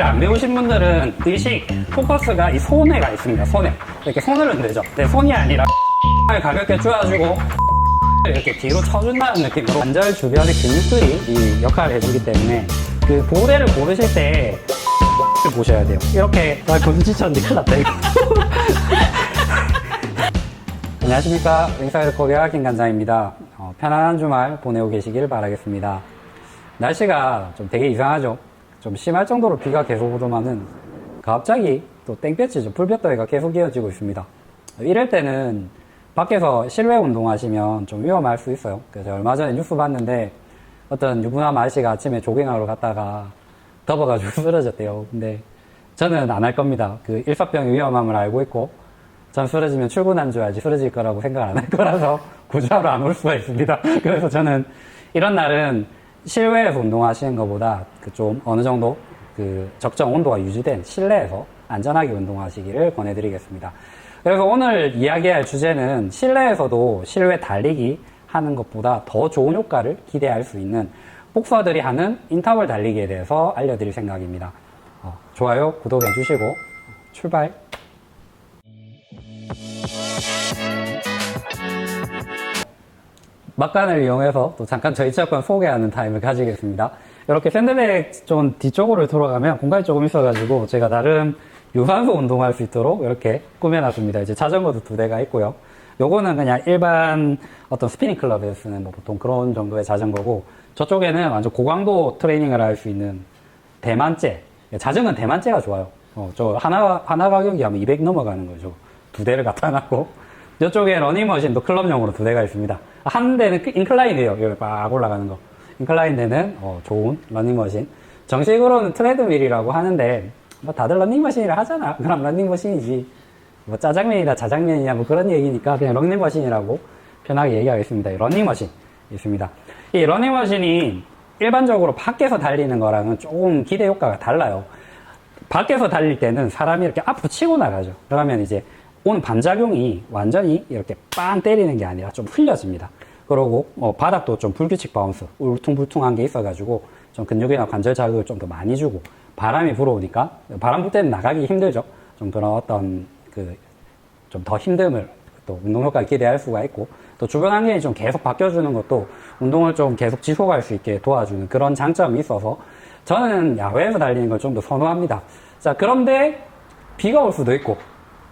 의식을 안 배우신 분들은 의식, 포커스가 이 손에 가 있습니다. 손에. 이렇게 손을 흔들죠. 네, 손이 아니라 을 가볍게 쪼아주고 이렇게 뒤로 쳐준다는 느낌으로 관절 주변의 근육들이 이 역할을 해주기 때문에 그 보레를 고르실 때 보셔야 돼요. 이렇게 아, 금지쳤는데 큰일 났다 이거. 안녕하십니까. 윙사이드 코리아 김관장입니다. 어, 편안한 주말 보내고 계시길 바라겠습니다. 날씨가 좀 되게 이상하죠? 좀 심할 정도로 비가 계속 오더만은 갑자기 또 땡볕이죠. 불볕더위가 계속 이어지고 있습니다. 이럴 때는 밖에서 실외 운동하시면 좀 위험할 수 있어요. 그래서 얼마 전에 뉴스 봤는데 어떤 유부남 아저씨가 아침에 조깅하러 갔다가 덮어가지고 쓰러졌대요. 근데 저는 안 할 겁니다. 그 일사병의 위험함을 알고 있고 전 쓰러지면 출근한 줄 알지 쓰러질 거라고 생각 안 할 거라서 구조하러 안 올 수가 있습니다. 그래서 저는 이런 날은 실외에서 운동하시는 것보다 그 좀 어느 정도 그 적정 온도가 유지된 실내에서 안전하게 운동하시기를 권해드리겠습니다. 그래서 오늘 이야기할 주제는 실내에서도 실외 달리기 하는 것보다 더 좋은 효과를 기대할 수 있는 복서들이 하는 인터벌 달리기에 대해서 알려드릴 생각입니다. 어, 좋아요, 구독해 주시고 출발! 막간을 이용해서 또 잠깐 저희 체육관 소개하는 타임을 가지겠습니다. 이렇게 샌드백 좀 뒤쪽으로 돌아가면 공간이 조금 있어가지고 제가 나름 유산소 운동할 수 있도록 이렇게 꾸며놨습니다. 이제 자전거도 두 대가 있고요. 요거는 그냥 일반 어떤 스피닝 클럽에서 쓰는 뭐 보통 그런 정도의 자전거고 저쪽에는 완전 고강도 트레이닝을 할 수 있는 대만째. 자전거는 대만째가 좋아요. 어, 저 하나, 하나 가격이 아마 200 넘어가는 거죠. 두 대를 갖다 놨고. 이쪽에 러닝머신도 클럽용으로 두 대가 있습니다. 한 대는 그 인클라인이에요. 여기 막 올라가는 거. 인클라인 대는 어, 좋은 러닝머신. 정식으로는 트레드밀이라고 하는데 뭐 다들 러닝머신이라 하잖아. 그럼 러닝머신이지. 뭐 짜장면이다 자장면이냐 뭐 그런 얘기니까 그냥 러닝머신이라고 편하게 얘기하겠습니다. 이 러닝머신 있습니다. 이 러닝머신이 일반적으로 밖에서 달리는 거랑은 조금 기대 효과가 달라요. 밖에서 달릴 때는 사람이 이렇게 앞으로 치고 나가죠. 그러면 이제 오는 반작용이 완전히 이렇게 빵 때리는 게 아니라 좀 흘려집니다. 그러고 어, 바닥도 좀 불규칙 바운스, 울퉁불퉁한 게 있어가지고 좀 근육이나 관절 자극을 좀 더 많이 주고 바람이 불어오니까 바람 불 때는 나가기 힘들죠. 좀 그런 어떤 그 좀 더 힘듦을 또 운동 효과를 기대할 수가 있고 또 주변 환경이 좀 계속 바뀌어주는 것도 운동을 좀 계속 지속할 수 있게 도와주는 그런 장점이 있어서 저는 야외에서 달리는 걸 좀 더 선호합니다. 자 그런데 비가 올 수도 있고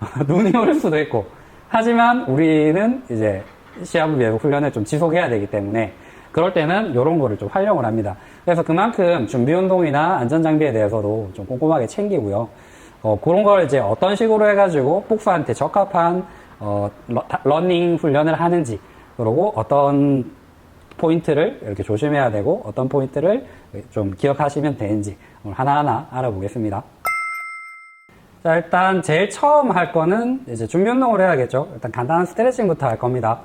눈이 올 수도 있고 하지만 우리는 이제 시합을 위해서 훈련을 좀 지속해야 되기 때문에 그럴 때는 이런 거를 좀 활용을 합니다. 그래서 그만큼 준비 운동이나 안전 장비에 대해서도 좀 꼼꼼하게 챙기고요. 어, 그런 걸 이제 어떤 식으로 해가지고 복수한테 적합한 어, 러, 러닝 훈련을 하는지 그리고 어떤 포인트를 이렇게 조심해야 되고 어떤 포인트를 좀 기억하시면 되는지 하나하나 알아보겠습니다. 자, 일단 제일 처음 할 거는 이제 준비 운동을 해야겠죠. 일단 간단한 스트레칭부터 할 겁니다.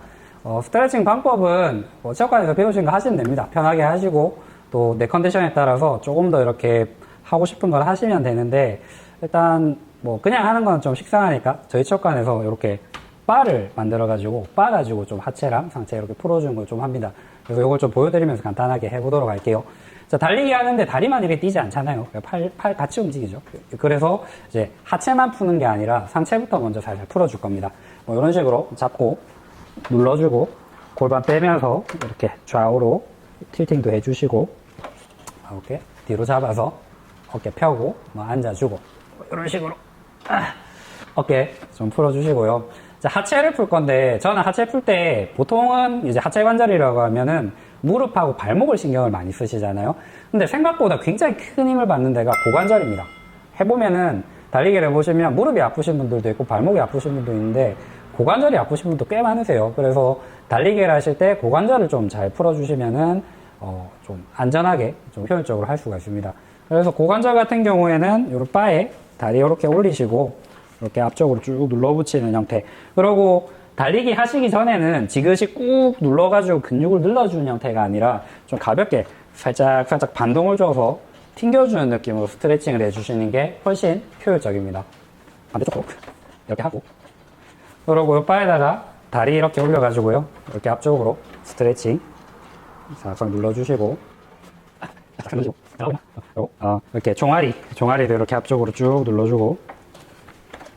어, 스트레칭 방법은 뭐 체육관에서 배우신 거 하시면 됩니다. 편하게 하시고 또 내 컨디션에 따라서 조금 더 이렇게 하고 싶은 걸 하시면 되는데 일단 뭐 그냥 하는 건 좀 식상하니까 저희 체육관에서 이렇게 바를 만들어 가지고 바 가지고 좀 하체랑 상체 이렇게 풀어주는 걸 좀 합니다. 그래서 이걸 좀 보여드리면서 간단하게 해보도록 할게요. 자, 달리기 하는데 다리만 이렇게 뛰지 않잖아요. 팔, 팔 같이 움직이죠. 그래서 이제 하체만 푸는 게 아니라 상체부터 먼저 살살 풀어줄 겁니다. 뭐 이런 식으로 잡고 눌러주고 골반 빼면서 이렇게 좌우로 틸팅도 해주시고 이렇게 뒤로 잡아서 어깨 펴고 뭐 앉아주고 뭐 이런 식으로 아, 어깨 좀 풀어주시고요. 자, 하체를 풀 건데 저는 하체 풀 때 보통은 이제 하체 관절이라고 하면은 무릎하고 발목을 신경을 많이 쓰시잖아요. 근데 생각보다 굉장히 큰 힘을 받는 데가 고관절입니다. 해보면은 달리기를 해보시면 무릎이 아프신 분들도 있고 발목이 아프신 분도 있는데 고관절이 아프신 분도 꽤 많으세요. 그래서 달리기를 하실 때 고관절을 좀 잘 풀어주시면은 어, 좀 안전하게 좀 효율적으로 할 수가 있습니다. 그래서 고관절 같은 경우에는 요 바에 다리 이렇게 올리시고 이렇게 앞쪽으로 쭉 눌러붙이는 형태. 그리고 달리기 하시기 전에는 지그시 꾹 눌러가지고 근육을 늘려주는 형태가 아니라 좀 가볍게 살짝 살짝 반동을 줘서 튕겨주는 느낌으로 스트레칭을 해주시는 게 훨씬 효율적입니다. 반대쪽으로 이렇게 하고 그리고 이 바에다가 다리 이렇게 올려가지고요. 이렇게 앞쪽으로 스트레칭 살짝 눌러주시고 어, 이렇게 종아리, 종아리도 이렇게 앞쪽으로 쭉 눌러주고,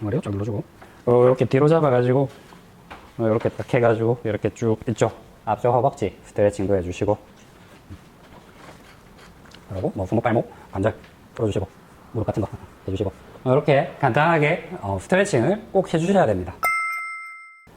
종아리 쭉 눌러주고, 어, 이렇게 뒤로 잡아가지고, 어, 이렇게 딱 해가지고, 이렇게 쭉 이쪽 앞쪽 허벅지 스트레칭도 해주시고, 그리고 뭐 손목, 발목, 관절 풀어주시고, 무릎 같은 거 해주시고, 어, 이렇게 간단하게 어, 스트레칭을 꼭 해주셔야 됩니다.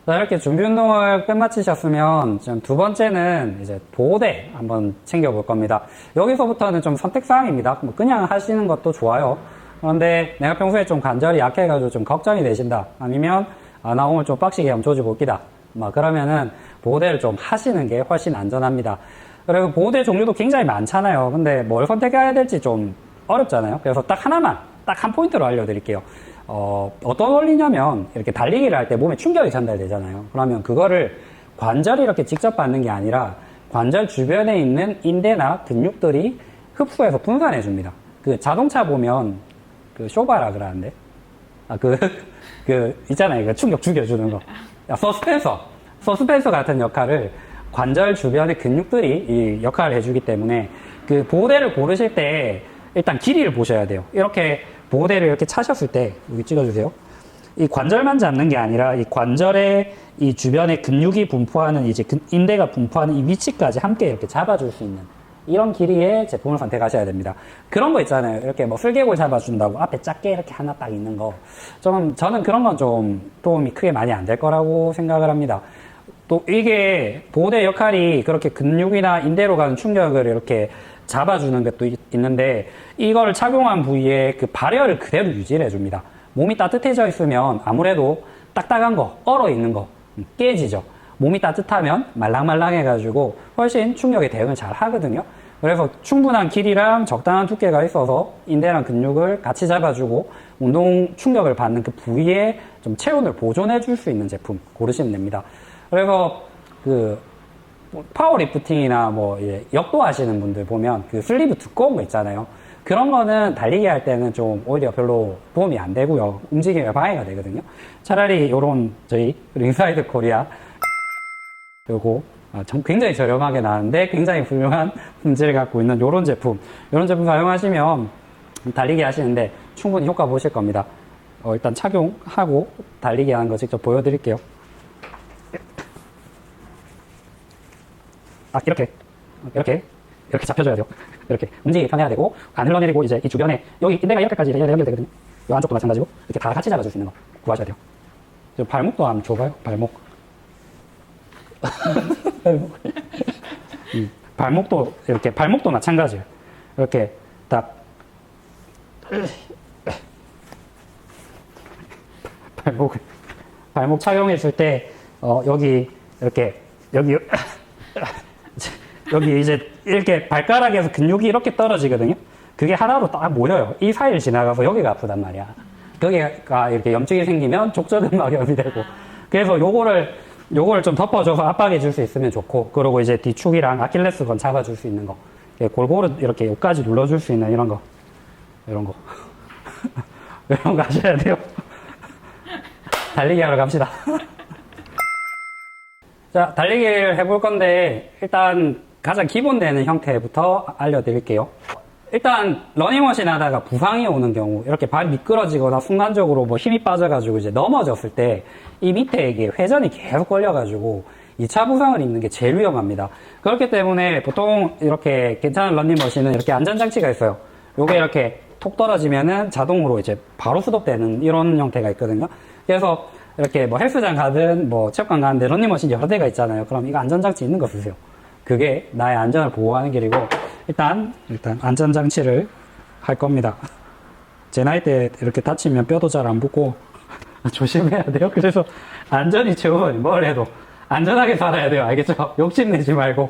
자, 이렇게 준비 운동을 끝마치셨으면 지금 두 번째는 이제 보호대 한번 챙겨볼 겁니다. 여기서부터는 좀 선택사항입니다. 뭐 그냥 하시는 것도 좋아요. 그런데 내가 평소에 좀 관절이 약해가지고 좀 걱정이 되신다. 아니면 아, 나 오늘 좀 빡시게 한번 조지 볼기다. 막 그러면은 보호대를 좀 하시는 게 훨씬 안전합니다. 그리고 보호대 종류도 굉장히 많잖아요. 근데 뭘 선택해야 될지 좀 어렵잖아요. 그래서 딱 하나만, 딱 한 포인트로 알려드릴게요. 어, 어떤 원리냐면, 이렇게 달리기를 할 때 몸에 충격이 전달되잖아요. 그러면 그거를 관절이 이렇게 직접 받는 게 아니라 관절 주변에 있는 인대나 근육들이 흡수해서 분산해 줍니다. 그 자동차 보면 그 쇼바라 그러는데, 아, 그, 그, 있잖아요. 그 충격 죽여주는 거. 야, 서스펜서. 서스펜서 같은 역할을 관절 주변의 근육들이 이 역할을 해주기 때문에 그 보호대를 고르실 때 일단 길이를 보셔야 돼요. 이렇게 보호대를 이렇게 차셨을 때, 여기 찍어주세요. 이 관절만 잡는 게 아니라 이 관절의 이 주변에 근육이 분포하는 이제 근- 인대가 분포하는 이 위치까지 함께 이렇게 잡아줄 수 있는 이런 길이의 제품을 선택하셔야 됩니다. 그런 거 있잖아요. 이렇게 뭐 슬개골 잡아준다고 앞에 작게 이렇게 하나 딱 있는 거. 좀, 저는 그런 건 좀 도움이 크게 많이 안 될 거라고 생각을 합니다. 또 이게 보호대 역할이 그렇게 근육이나 인대로 가는 충격을 이렇게 잡아주는 것도 있- 있는데 이걸 착용한 부위에 그 발열을 그대로 유지를 해줍니다. 몸이 따뜻해져 있으면 아무래도 딱딱한 거, 얼어 있는 거 음, 깨지죠. 몸이 따뜻하면 말랑말랑해가지고 훨씬 충격에 대응을 잘 하거든요. 그래서 충분한 길이랑 적당한 두께가 있어서 인대랑 근육을 같이 잡아주고 운동 충격을 받는 그 부위에 좀 체온을 보존해 줄 수 있는 제품 고르시면 됩니다. 그래서 그 파워리프팅이나 뭐 예, 역도 하시는 분들 보면 그 슬리브 두꺼운 거 있잖아요. 그런 거는 달리기 할 때는 좀 오히려 별로 도움이 안 되고요. 움직임에 방해가 되거든요. 차라리 요런 저희 링사이드 코리아 요거 아, 참 굉장히 저렴하게 나왔는데 굉장히 훌륭한 품질을 갖고 있는 요런 제품 요런 제품 사용하시면 달리기 하시는데 충분히 효과 보실 겁니다. 어, 일단 착용하고 달리기 하는 거 직접 보여드릴게요. 아, 이렇게. 이렇게. 이렇게 잡혀줘야 돼요. 이렇게. 움직이기 편해야 되고, 안 흘러내리고, 이제 이 주변에, 여기 인대가 이렇게까지 연결되거든요. 이 안쪽도 마찬가지고, 이렇게 다 같이 잡아줄 수 있는 거 구하셔야 돼요. 저 발목도 한번 줘봐요, 발목. 음, 발목도, 이렇게, 발목도 마찬가지예요. 이렇게 딱, 발목, 발목 착용했을 때, 어, 여기, 이렇게, 여기, 여기 이제 이렇게 발가락에서 근육이 이렇게 떨어지거든요. 그게 하나로 딱 모여요. 이 사이를 지나가서 여기가 아프단 말이야. 여기가 이렇게 염증이 생기면 족저근막염이 되고. 그래서 요거를, 요거를 좀 덮어줘서 압박해 줄 수 있으면 좋고. 그리고 이제 뒤축이랑 아킬레스건 잡아줄 수 있는 거. 예, 골고루 이렇게 여기까지 눌러줄 수 있는 이런 거. 이런 거. 이런 거 하셔야 돼요. 달리기 하러 갑시다. 자, 달리기를 해볼 건데, 일단 가장 기본되는 형태부터 알려드릴게요. 일단, 러닝머신 하다가 부상이 오는 경우, 이렇게 발이 미끄러지거나 순간적으로 뭐 힘이 빠져가지고 이제 넘어졌을 때, 이 밑에 이게 회전이 계속 걸려가지고, 2차 부상을 입는 게 제일 위험합니다. 그렇기 때문에 보통 이렇게 괜찮은 러닝머신은 이렇게 안전장치가 있어요. 요게 이렇게 톡 떨어지면은 자동으로 이제 바로 수동되는 이런 형태가 있거든요. 그래서 이렇게 뭐 헬스장 가든 뭐 체육관 가는데 런닝머신 여러 대가 있잖아요. 그럼 이거 안전장치 있는 거 쓰세요. 그게 나의 안전을 보호하는 길이고 일단 일단 안전 장치를 할 겁니다. 제 나이 때 이렇게 다치면 뼈도 잘 안 붙고 조심해야 돼요. 그래서 안전이 최우선 뭘 해도 안전하게 살아야 돼요. 알겠죠? 욕심내지 말고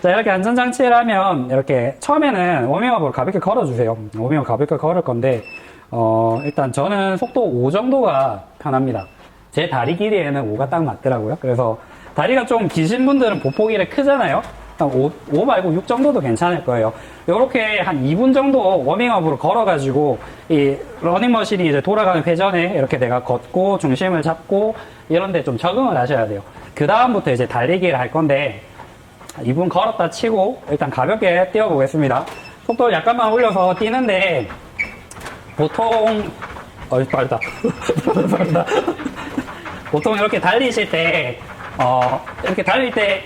자, 이렇게 안전장치를 하면, 이렇게, 처음에는 워밍업을 가볍게 걸어주세요. 워밍업 가볍게 걸을 건데, 어, 일단 저는 속도 5 정도가 편합니다. 제 다리 길이에는 5가 딱 맞더라고요. 그래서, 다리가 좀 기신 분들은 보폭이 크잖아요. 한 5, 5 말고 6 정도도 괜찮을 거예요. 요렇게 한 2분 정도 워밍업으로 걸어가지고, 이 러닝머신이 이제 돌아가는 회전에 이렇게 내가 걷고, 중심을 잡고, 이런 데 좀 적응을 하셔야 돼요. 그 다음부터 이제 달리기를 할 건데, 2분 걸었다 치고 일단 가볍게 뛰어보겠습니다. 속도를 약간만 올려서 뛰는데 보통 어이 빠르다 빠르다 보통 이렇게 달리실 때 어, 이렇게 달릴 때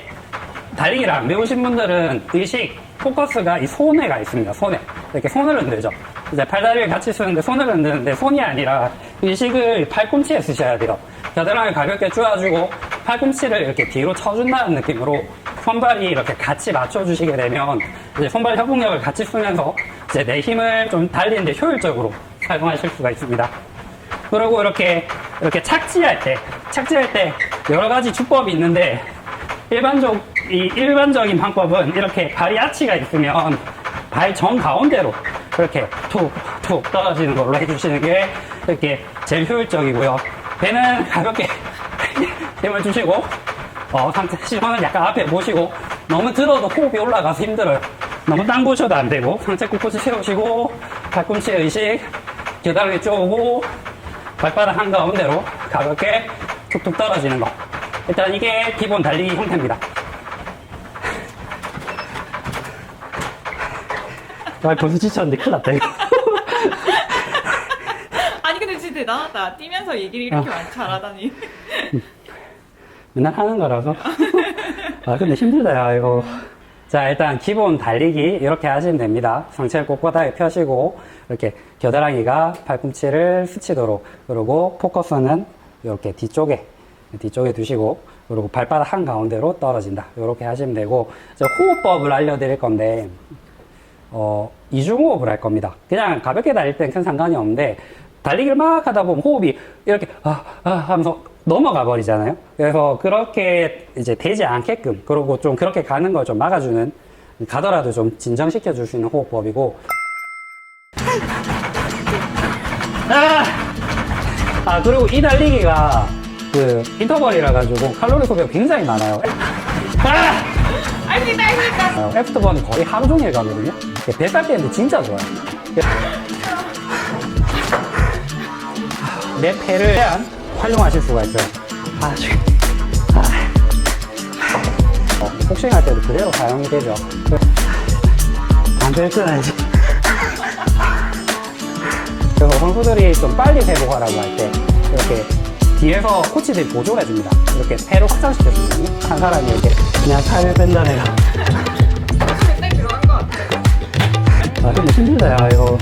달리기를 안 배우신 분들은 의식 포커스가 이 손에 가 있습니다 손에. 이렇게 손을 흔들죠. 이제 팔다리를 같이 쓰는데 손을 흔드는데 손이 아니라 의식을 팔꿈치에 쓰셔야 돼요. 겨드랑이 가볍게 쪼아주고 팔꿈치를 이렇게 뒤로 쳐준다는 느낌으로 손발이 이렇게 같이 맞춰주시게 되면 이제 손발 협응력을 같이 쓰면서 이제 내 힘을 좀 달리는데 효율적으로 사용하실 수가 있습니다. 그리고 이렇게 이렇게 착지할 때 착지할 때 여러 가지 주법이 있는데 일반적 이 일반적인 방법은 이렇게 발이 아치가 있으면 발 정 가운데로 이렇게 툭툭 떨어지는 걸로 해주시는 게 이렇게 제일 효율적이고요. 배는 가볍게 힘을 주시고 어, 상체 시선을 약간 앞에 모시고 너무 들어도 호흡이 올라가서 힘들어요. 너무 당구셔도 안 되고 상체 꿋꿋이 세우시고 팔꿈치 의식 겨드랑이 쪼고 발바닥 한가운데로 가볍게 툭툭 떨어지는 거. 일단 이게 기본 달리기 형태입니다. 아, 벌써 지쳤는데 큰일 났다, 이거. 아니 근데 진짜 대단하다. 뛰면서 얘기를 이렇게 아. 많이 잘하다니. 맨날 하는 거라서. 아, 근데 힘들다, 야, 이거. 자, 일단 기본 달리기 이렇게 하시면 됩니다. 상체를 꼿꼿하게 펴시고, 이렇게 겨드랑이가 팔꿈치를 스치도록, 그리고 포커스는 이렇게 뒤쪽에, 뒤쪽에 두시고, 그리고 발바닥 한 가운데로 떨어진다. 이렇게 하시면 되고, 호흡법을 알려드릴 건데, 어, 이중호흡을 할 겁니다. 그냥 가볍게 달릴 땐큰 상관이 없는데, 달리기를 막 하다 보면 호흡이 이렇게, 아, 아 하면서 넘어가 버리잖아요. 그래서 그렇게 이제 되지 않게끔, 그리고 좀 그렇게 가는 걸 좀 막아주는, 가더라도 좀 진정시켜 줄 수 있는 호흡법이고, 아! 아, 그리고 이 달리기가 그 인터벌이라 가지고 칼로리 소비가 굉장히 많아요. 아! 알겠다 알겠다. 어, 애프터번은 거의 하루 종일 가거든요. 뱃살 빼는데 진짜 좋아요. 내 폐를 활용하실 수가 있어요. 아, 지금. 아. 어, 복싱할 때도 그대로 사용이 되죠. 안될 때는 이제. 그래서 선수들이 좀 빨리 회복하라고 할 때 이렇게 뒤에서 코치들이 보조를 해줍니다. 이렇게 폐를 확장시켜주거든요. 한 사람이 이렇게 그냥 살을 뺀다 내가. 같아. 아 근데 힘들다 야 이거